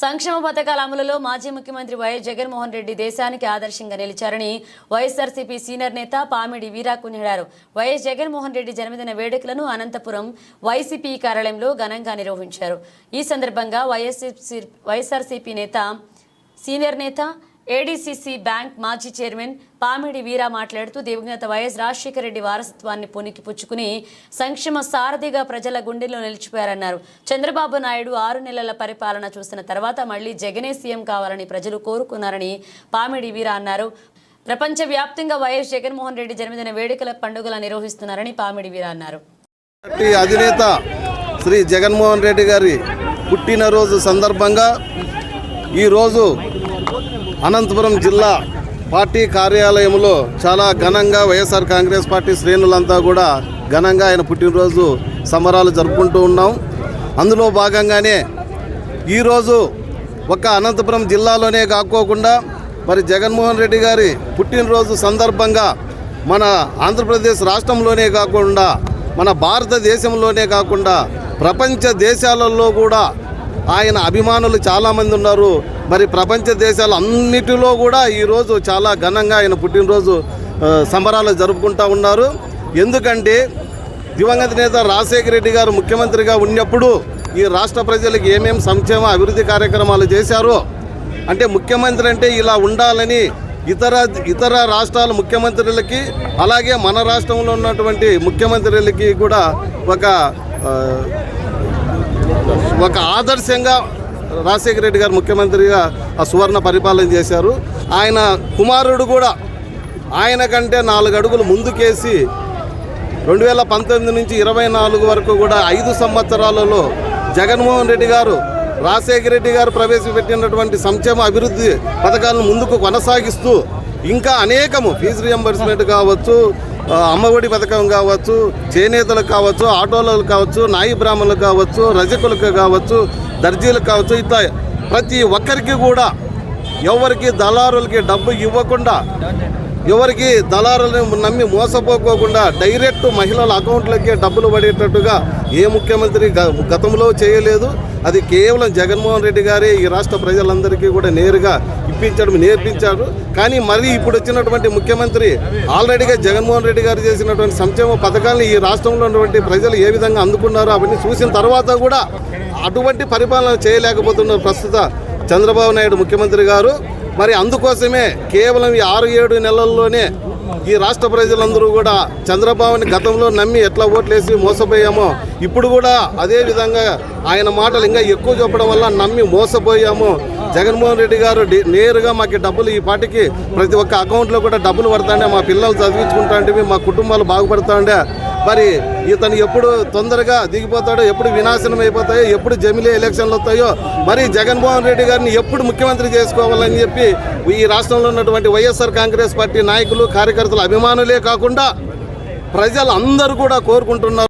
సంక్షేమ పథకాల అమలులో మాజీ ముఖ్యమంత్రి వైఎస్ జగన్మోహన్ రెడ్డి దేశానికి ఆదర్శంగా నిలిచారని వైఎస్ఆర్సీపీ సీనియర్ నేత పామిడి వీరా కొనియాడారు వైఎస్ జగన్మోహన్ రెడ్డి జన్మదిన వేడుకలను అనంతపురం వైసీపీ కార్యాలయంలో ఘనంగా నిర్వహించారు. ఈ సందర్భంగా వైఎస్సీ వైఎస్ఆర్సీపీ నేత సీనియర్ నేత ఏడీసీసీ బ్యాంక్ మాజీ చైర్మన్ పామిడి వీరా మాట్లాడుతూ దివంగత వైఎస్ రాజశేఖర రెడ్డి వారసత్వాన్ని పునికి పుచ్చుకుని సంక్షేమ సారథిగా ప్రజల గుండెల్లో నిలిచిపోయారన్నారు. చంద్రబాబు నాయుడు ఆరు నెలల పరిపాలన చూసిన తర్వాత మళ్ళీ జగనే సీఎం కావాలని ప్రజలు కోరుకున్నారని పామిడి వీరా అన్నారు. ప్రపంచవ్యాప్తంగా వైఎస్ జగన్మోహన్ రెడ్డి జన్మదిన వేడుకల పండుగల నిర్వహిస్తున్నారని పామిడి వీరా అన్నారు. అధినేత శ్రీ జగన్మోహన్ రెడ్డి గారి పుట్టినరోజు సందర్భంగా ఈరోజు అనంతపురం జిల్లా పార్టీ కార్యాలయంలో చాలా ఘనంగా వైఎస్ఆర్ కాంగ్రెస్ పార్టీ శ్రేణులంతా కూడా ఘనంగా ఆయన పుట్టినరోజు సంబరాలు జరుపుకుంటూ ఉన్నాం. అందులో భాగంగానే ఈరోజు ఒక అనంతపురం జిల్లాలోనే కాకోకుండా మరి జగన్మోహన్ రెడ్డి గారి పుట్టినరోజు సందర్భంగా మన ఆంధ్రప్రదేశ్ రాష్ట్రంలోనే కాకుండా మన భారతదేశంలోనే కాకుండా ప్రపంచ దేశాలలో కూడా ఆయన అభిమానులు చాలామంది ఉన్నారు. మరి ప్రపంచ దేశాలు అన్నిటిలో కూడా ఈరోజు చాలా ఘనంగా ఆయన పుట్టినరోజు సంబరాలు జరుపుకుంటా ఉన్నారు. ఎందుకంటే దివంగత నేత రాజశేఖర రెడ్డి గారు ముఖ్యమంత్రిగా ఉన్నప్పుడు ఈ రాష్ట్ర ప్రజలకు ఏమేం సంక్షేమ అభివృద్ధి కార్యక్రమాలు చేశారో అంటే ముఖ్యమంత్రి అంటే ఇలా ఉండాలని ఇతర ఇతర రాష్ట్రాల ముఖ్యమంత్రులకి అలాగే మన రాష్ట్రంలో ఉన్నటువంటి ముఖ్యమంత్రులకి కూడా ఒక ఒక ఆదర్శంగా రాజశేఖర రెడ్డి గారు ముఖ్యమంత్రిగా ఆ సువర్ణ పరిపాలన చేశారు. ఆయన కుమారుడు కూడా ఆయన కంటే నాలుగు అడుగులు ముందుకేసి రెండు వేల పంతొమ్మిది నుంచి ఇరవై నాలుగు వరకు కూడా ఐదు సంవత్సరాలలో జగన్మోహన్ రెడ్డి గారు రాజశేఖర రెడ్డి గారు ప్రవేశపెట్టినటువంటి సంక్షేమ అభివృద్ధి పథకాలను ముందుకు కొనసాగిస్తూ ఇంకా అనేకము ఫీజు రియంబర్స్మెంట్ కావచ్చు అమ్మఒడి పథకం కావచ్చు చేనేతలకు కావచ్చు ఆటోలకు కావచ్చు నాయి బ్రాహ్మణులకు కావచ్చు రజకులకు కావచ్చు దర్జీలకు కావచ్చు ఇట్లా ప్రతి ఒక్కరికి కూడా ఎవరికి దళారులకి డబ్బు ఇవ్వకుండా ఎవరికి దళారులను నమ్మి మోసపోకోకుండా డైరెక్ట్ మహిళల అకౌంట్లకే డబ్బులు పడేటట్టుగా ఏ ముఖ్యమంత్రి గ- గతంలో చేయలేదు. అది కేవలం జగన్మోహన్ రెడ్డి గారే ఈ రాష్ట్ర ప్రజలందరికీ కూడా నేరుగా ఇప్పించడం నేర్పించారు. కానీ మరి ఇప్పుడు వచ్చినటువంటి ముఖ్యమంత్రి ఆల్రెడీగా జగన్మోహన్ రెడ్డి గారు చేసినటువంటి సంక్షేమ పథకాలను ఈ రాష్ట్రంలో ఉన్నటువంటి ప్రజలు ఏ విధంగా అందుకున్నారో అవన్నీ చూసిన తర్వాత కూడా అటువంటి పరిపాలన చేయలేకపోతున్నారు ప్రస్తుత చంద్రబాబు నాయుడు ముఖ్యమంత్రి గారు. మరి అందుకోసమే కేవలం ఈ ఆరు ఏడు నెలల్లోనే ఈ రాష్ట్ర ప్రజలందరూ కూడా చంద్రబాబుని గతంలో నమ్మి ఎట్లా ఓట్లేసి మోసపోయామో ఇప్పుడు కూడా అదే విధంగా ఆయన మాటలు ఇంకా ఎక్కువ చెప్పడం వల్ల నమ్మి మోసపోయాము. జగన్మోహన్ రెడ్డి గారు నేరుగా మాకు డబ్బులు ఈ పాటికి ప్రతి ఒక్క అకౌంట్లో కూడా డబ్బులు పడతాండే మా పిల్లలు చదివించుకుంటాంటివి మా కుటుంబాలు బాగుపడతాండే. మరి ఇతను ఎప్పుడు తొందరగా దిగిపోతాడో ఎప్పుడు వినాశనం అయిపోతాయో ఎప్పుడు జమిలీ ఎలక్షన్లు వస్తాయో మరి జగన్మోహన్ రెడ్డి గారిని ఎప్పుడు ముఖ్యమంత్రి చేసుకోవాలని చెప్పి ఈ రాష్ట్రంలో ఉన్నటువంటి వైఎస్ఆర్ కాంగ్రెస్ పార్టీ నాయకులు కార్యకర్తలు అభిమానులే కాకుండా ప్రజలు అందరూ కూడా కోరుకుంటున్నారు.